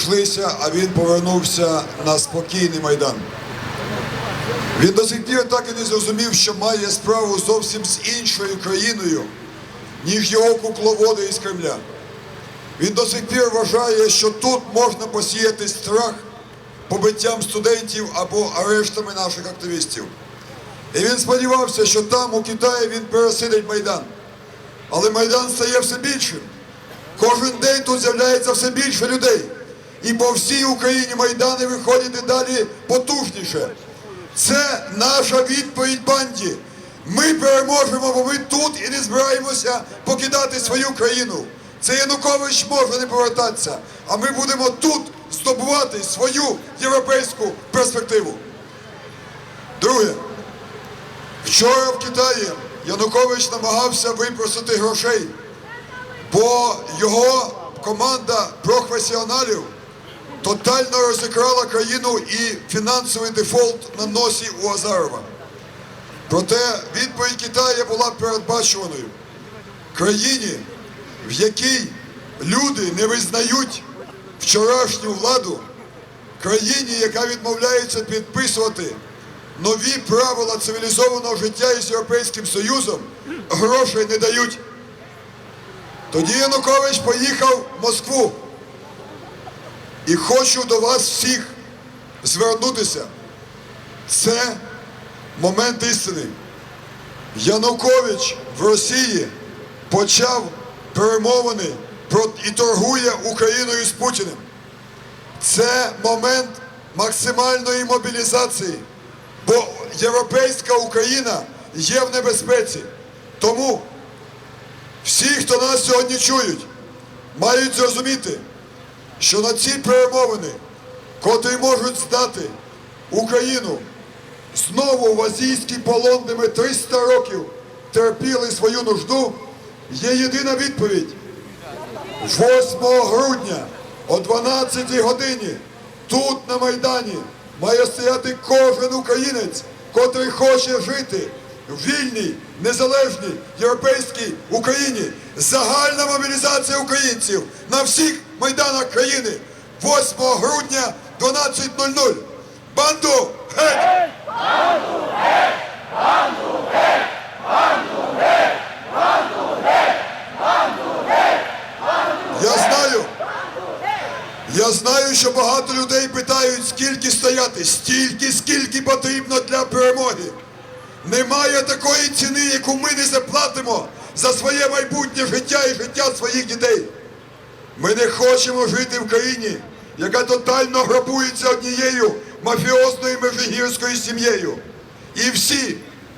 розійшлися, а він повернувся на спокійний майдан. Він до сих пір так і не зрозумів, що має справу зовсім з іншою країною, ніж його кукловоди із Кремля. Він до сих пір вважає, що тут можна посіяти страх побиттям студентів або арештами наших активістів. І він сподівався, що там, у Китаї, він пересидить Майдан. Але Майдан стає все більшим. Кожен день тут з'являється все більше людей. І по всій Україні Майдани виходять і далі потужніше. Це наша відповідь банді. Ми переможемо, бо ми тут і не збираємося покидати свою країну. Це Янукович може не повертатися, а ми будемо тут здобувати свою європейську перспективу. Друге, вчора в Китаї Янукович намагався випросити грошей, бо його команда професіоналів тотально розікрала країну і фінансовий дефолт на носі у Азарова. Проте відповідь Китаю була передбачуваною. Країні, в якій люди не визнають вчорашню владу, країні, яка відмовляється підписувати нові правила цивілізованого життя із Європейським Союзом, грошей не дають. Тоді Янукович поїхав в Москву. І хочу до вас всіх звернутися. Це момент істини. Янукович в Росії почав перемовини і торгує Україною з Путіним. Це момент максимальної мобілізації, бо європейська Україна є в небезпеці. Тому всі, хто нас сьогодні чують, мають зрозуміти, що на ці перемовини, котрі можуть здати Україну знову в азійський полон, де ми 300 років терпіли свою нужду, є єдина відповідь. 8 грудня о 12 годині тут на Майдані має стояти кожен українець, котрий хоче жити в вільній, незалежній європейській Україні. Загальна мобілізація українців на всіх майданах країни 8 грудня 12.00. Банду геть! Я знаю. Я знаю, що багато людей питають, скільки стояти, стільки, скільки потрібно для перемоги. Немає такої ціни, яку ми не заплатимо за своє майбутнє життя і життя своїх дітей. Ми не хочемо жити в країні, яка тотально грабується однією мафіозною межигірською сім'єю. І всі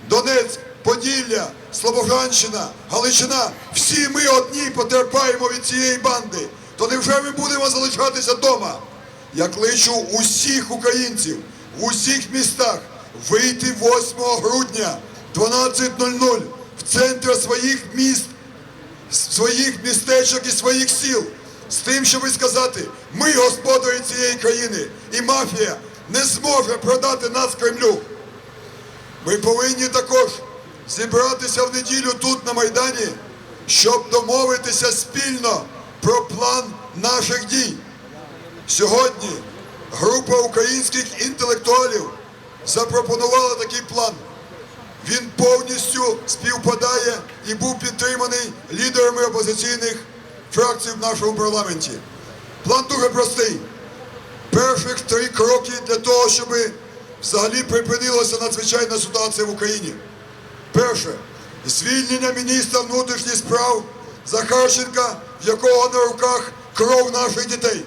Донецьк, Поділля, Слобожанщина, Галичина, всі ми одні потерпаємо від цієї банди. То невже ми будемо залишатися вдома? Я кличу усіх українців в усіх містах вийти 8 грудня 12.00 в центр своїх міст своїх містечок і своїх сіл з тим, щоб сказати, ми господарі цієї країни, і мафія не зможе продати нас Кремлю. Ми повинні також зібратися в неділю тут на Майдані, щоб домовитися спільно про план наших дій. Сьогодні група українських інтелектуалів запропонувала такий план. Він повністю співпадає і був підтриманий лідерами опозиційних фракцій в нашому парламенті. План дуже простий. Перших три кроки для того, щоб взагалі припинилася надзвичайна ситуація в Україні. Перше звільнення міністра внутрішніх справ Захарченка, в якого на руках кров наших дітей.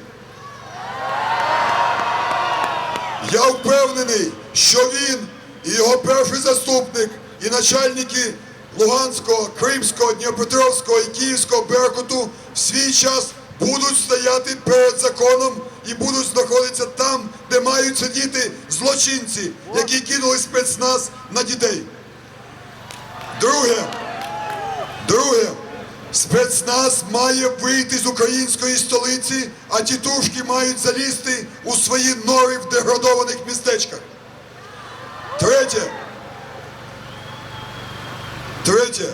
Я впевнений, що він і його перший заступник, і начальники Луганського, Кримського, Дніпропетровського і Київського Беркуту в свій час будуть стояти перед законом і будуть знаходитися там, де мають сидіти злочинці, які кинули спецназ на дітей. Друге, друге, спецназ має вийти з української столиці, а тітушки мають залізти у свої нори в деградованих містечках. Третє. Третє.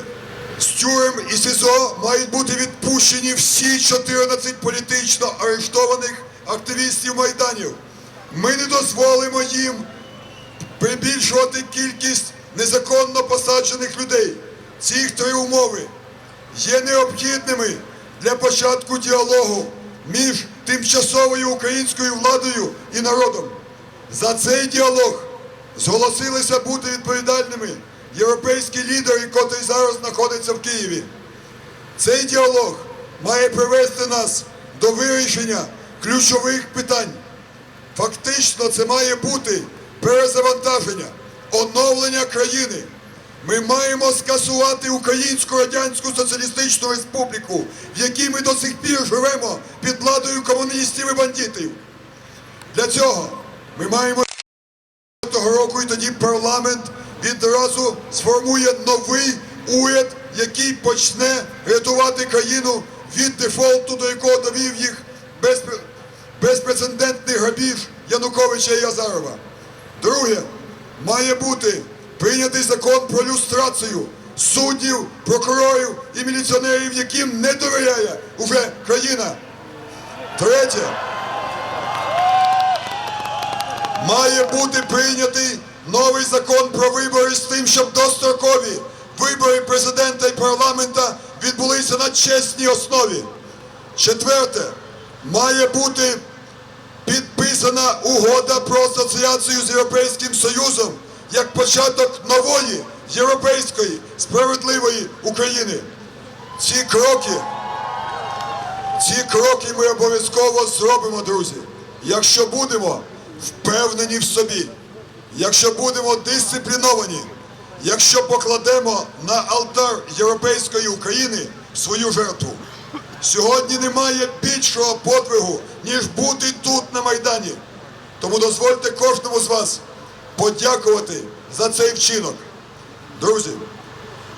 З тюрем і СІЗО мають бути відпущені всі 14 політично арештованих активістів майданів. Ми не дозволимо їм прибільшувати кількість незаконно посаджених людей. Ці три умови є необхідними для початку діалогу між тимчасовою українською владою і народом. За цей діалог зголосилися бути відповідальними європейські лідери, котрі зараз знаходяться в Києві. Цей діалог має привести нас до вирішення ключових питань. Фактично, це має бути перезавантаження, оновлення країни. Ми маємо скасувати Українську Радянську Соціалістичну Республіку, в якій ми до сих пір живемо під владою комуністів і бандитів. Для цього ми маємо того року і тоді парламент відразу сформує новий уряд, який почне рятувати країну від дефолту, до якого довів їх безпрецедентний грабіж Януковича і Азарова. Друге, має бути прийнятий закон про люстрацію суддів, прокурорів і міліціонерів, яким не довіряє уже країна. Третє. Має бути прийнятий новий закон про вибори з тим, щоб дострокові вибори президента і парламента відбулися на чесній основі. Четверте, має бути підписана угода про асоціацію з Європейським Союзом як початок нової європейської справедливої України. Ці кроки ці кроки ми обов'язково зробимо, друзі, якщо будемо впевнені в собі, якщо будемо дисципліновані, якщо покладемо на алтар європейської України свою жертву. Сьогодні немає більшого подвигу, ніж бути тут на Майдані. Тому дозвольте кожному з вас подякувати за цей вчинок. Друзі,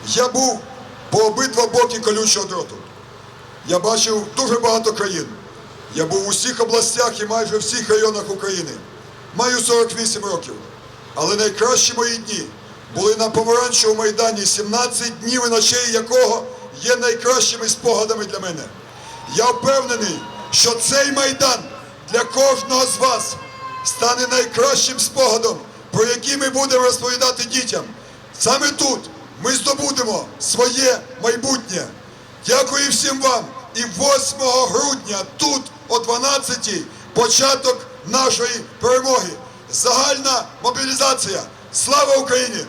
я був по обидва боки колючого дроту. Я бачив дуже багато країн. Я був у всіх областях і майже всіх районах України. Маю 48 років. Але найкращі мої дні були на помаранчевому майдані, 17 днів і ночей якого є найкращими спогадами для мене. Я впевнений, що цей майдан для кожного з вас стане найкращим спогадом, про який ми будемо розповідати дітям. Саме тут ми здобудемо своє майбутнє. Дякую всім вам. І 8 грудня тут о 12 початок нашої перемоги. Загальна мобілізація. Слава Україні!